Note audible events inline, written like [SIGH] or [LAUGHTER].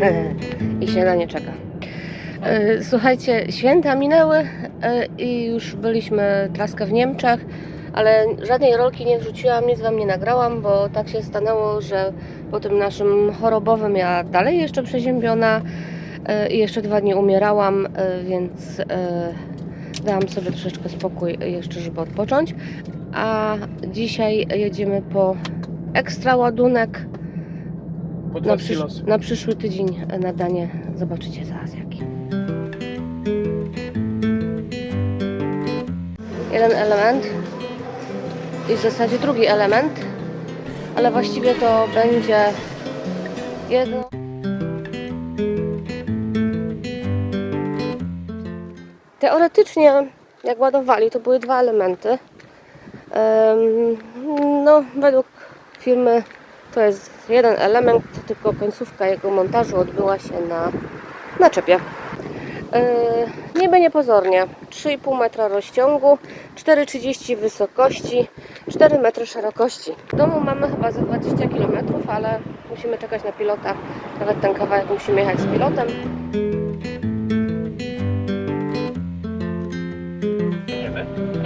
[LAUGHS] I śniadanie czeka. E, Słuchajcie, święta minęły e, i już byliśmy traskę w Niemczech, ale żadnej rolki nie wrzuciłam, nic Wam nie nagrałam, bo tak się stanęło, że po tym naszym chorobowym ja dalej jeszcze przeziębiona e, i jeszcze dwa dni umierałam, więc dałam sobie troszeczkę spokój jeszcze, żeby odpocząć. A dzisiaj jedziemy po ekstra ładunek Po na, przysz- na przyszły tydzień na danie. Zobaczycie zaraz jaki. Jeden element i w zasadzie drugi element, ale właściwie to będzie jedno. Teoretycznie, jak ładowali, to były dwa elementy. Em, No, według firmy to jest jeden element, tylko końcówka jego montażu odbyła się na naczepie. Yy, niby niepozornie, 3,5 metra rozciągu, 4,30 wysokości, 4 metry szerokości. W domu mamy chyba za 20 km, ale musimy czekać na pilota. Nawet ten kawałek musimy jechać z pilotem. Jedziemy.